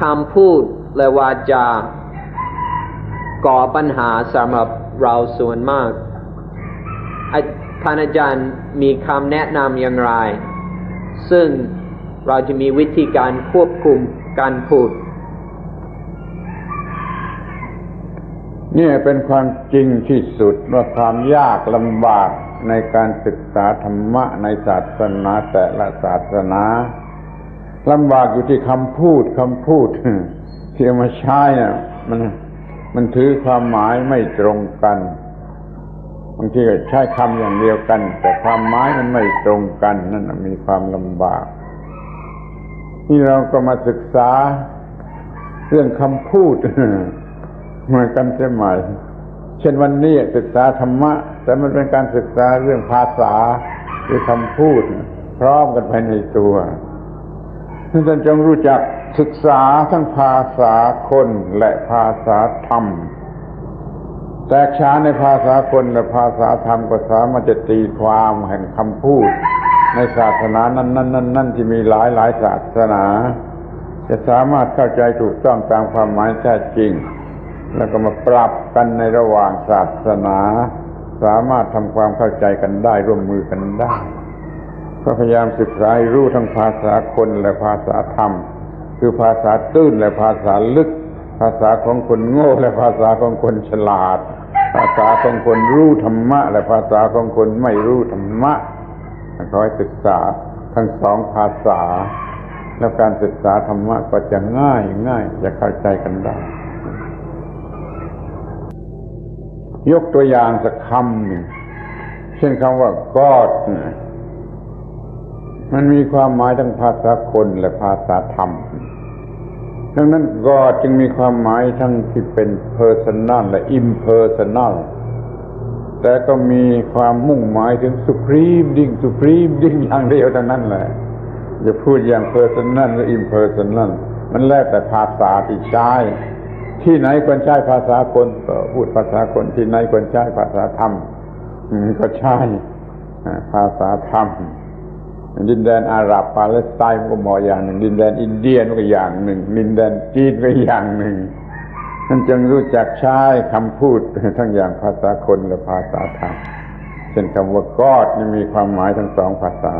คำพูดและวาจาก่อปัญหาสำหรับเราส่วนมากอาท่านอาจารย์มีคำแนะนำอย่างไร ซึ่งเราจะมีวิธีการควบคุมการพูด เนี่ยเป็นความจริงที่สุดว่าความยากลำบากในการศึกษาธรรมะในศาสนาแต่ละศาสนา ลำบากอยู่ที่คำพูดคำพูดที่เอามาใช้น่ะ มันมันถือความหมายไม่ตรงกันบางทีก็ใช้คำอย่างเดียวกัน แต่ความหมายมันไม่ตรงกันนั่นมีความลำบากที่เราก็มาศึกษาเรื่องคำพูดเหมือนกันเสียใหม่เช่นวันนี้ศึกษาธรรมะ แต่มันเป็นการศึกษาเรื่องภาษาหรือคำพูด พร้อมกันภายในตัว ท่านจงรู้จักศึกษาทั้งภาษาคนและภาษาธรรม แตกฉานในภาษาคนและภาษาธรรมก็สามารถจะตีความแห่งคำพูด ในศาสนานั้นนั้นนั้นนั้นที่มีหลายหลายศาสนา จะสามารถเข้าใจถูกต้องตามความหมายแท้จริง แล้วก็มาปรับกันในระหว่างศาสนา สามารถทำความเข้าใจกันได้ร่วมมือกันได้ ก็พยายามศึกษารู้ทั้งภาษาคนและภาษาธรรม คือภาษาตื้นและภาษาลึก ภาษาของคนโง่ และภาษาของคนฉลาด ภาษาของคนรู้ธรรมะ และภาษาของคนไม่รู้ธรรมะขอให้ศึกษาทั้งสองภาษา แล้วการศึกษาธรรมะก็จะง่ายง่ายจะเข้าใจกันได้ ยกตัวอย่างสักคำหนึ่งเช่นคำว่า God เนี่ย มันมีความหมายทั้งภาษาคนและภาษาธรรม ดังนั้น God จึงมีความหมายทั้งที่เป็น personal และ impersonal แต่ก็มีความมุ่งหมายถึง supreme ding supreme ding อย่างเดียวเท่านั้นแหละจะพูดอย่าง personal หรือ impersonal มันแล้วแต่ภาษาที่ใช้ ที่ไหนควรใช้ภาษาคนก็พูดภาษาคนที่ไหนควรใช้ภาษาธรรมก็ใช้ภาษาธรรม ดินแดนอาหรับปาเลสไตน์มันก็มออย่างหนึ่ง ดินแดนอินเดียมันก็อย่างหนึ่ง ดินแดนจีนก็อย่างหนึ่งนั่นจึงรู้จักใช้คำพูดทั้งอย่างภาษาคนและภาษาธรรมเช่นคำว่ากอดนี่มีความหมายทั้งสองภาษา